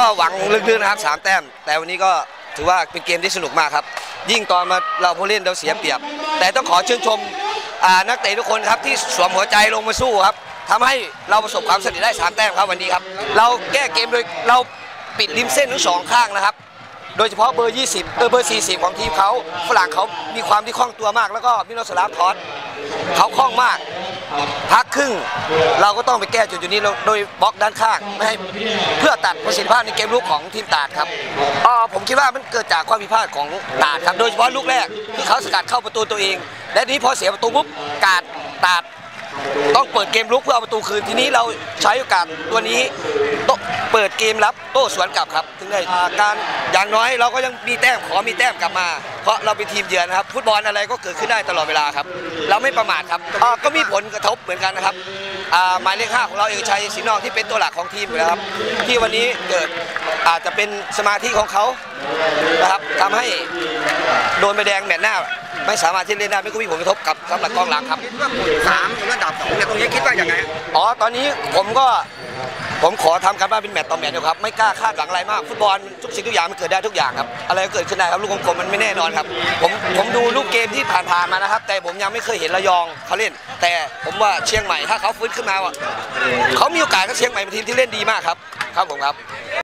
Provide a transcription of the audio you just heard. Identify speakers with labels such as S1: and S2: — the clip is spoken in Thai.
S1: ก็หวังลึกๆนะครับสามแต้ม แต่วันนี้ก็ถือว่าเป็นเกมที่สนุกมากครับ ยิ่งตอนมาเราผู้เล่นเราเสียเปรียบ แต่ต้องขอชื่นชมนักเตะทุกคนครับที่สวมหัวใจลงมาสู้ครับทำให้เราประสบความสำเร็จได้สามแต้มครับวันนี้ครับ เราแก้เกมโดยเราปิดริมเส้นทั้งสองข้างนะครับ โดยเฉพาะเบอร์ 20เออเบอร์ 40 ของทีมเขาฝรั่งเขามีความที่คล่องตัวมาก แล้วก็มิโนสลาฟทอสเขาคล่องมาก พักครึ่ง เราก็ต้องไปแก้จุดจุดนี้โดยบล็อกด้านข้างไม่ให้เพื่อตัดประสิทธิภาพในเกมลุกของทีมตาดครับอ๋อผมคิดว่ามันเกิดจากความผิดพลาดของตาดครับโดยเฉพาะลูกแรกที่เขาสกัดเข้าประตูตัวเอง และนี้พอเสียประตูปุ๊บกาดตาด ต้องเปิดเกมลุกเพื่อเอาประตูคืนทีนี้เราใช้โอกาสตัวนี้โตเปิดเกมรับโต้สวนกลับครับถึงได้การอย่างน้อยเราก็ยังมีแต้มขอมีแต้มกลับมา เพราะเราเป็นทีมเยือนนะครับฟุตบอลอะไรก็เกิดขึ้นได้ตลอดเวลาครับ เราไม่ประมาทครับก็มีผลกระทบเหมือนกันนะครับหมายเลขห้าของเราเอกชัยศรีนองที่เป็นตัวหลักของทีมอยู่แล้วครับ ที่วันนี้เกิดอาจจะเป็นสมาธิของเขานะครับทำให้ โดนใบแดงแมตช์หน้า ไม่สามารถที่เล่นได้ไม่ก็มีผลกระทบกับสำหรับกองหลังครับ
S2: คิดว่าหมวดสามหรือว่าดับสองเนี่ยตรงนี้คิดว่าอย่างไง
S1: อ๋อตอนนี้ผมก็ผมขอทำการบ้านเป็นแมตต์ต่อแมตต์อยู่ครับไม่กล้าคาดหวังอะไรมากฟุตบอลทุกสิ่งทุกอย่างมันเกิดได้ทุกอย่างครับอะไรก็เกิดขึ้นได้ครับลูกกลมๆมันไม่แน่นอนครับผมผมดูลูกเกมที่ผ่านๆมานะครับ แต่ผมยังไม่เคยเห็นระยองเขาเล่น แต่ผมว่าเชียงใหม่ถ้าเขาฟื้นขึ้นมาว่ะเขามีโอกาสก็เชียงใหม่เป็นทีมที่เล่นดีมากครับครับผมครับ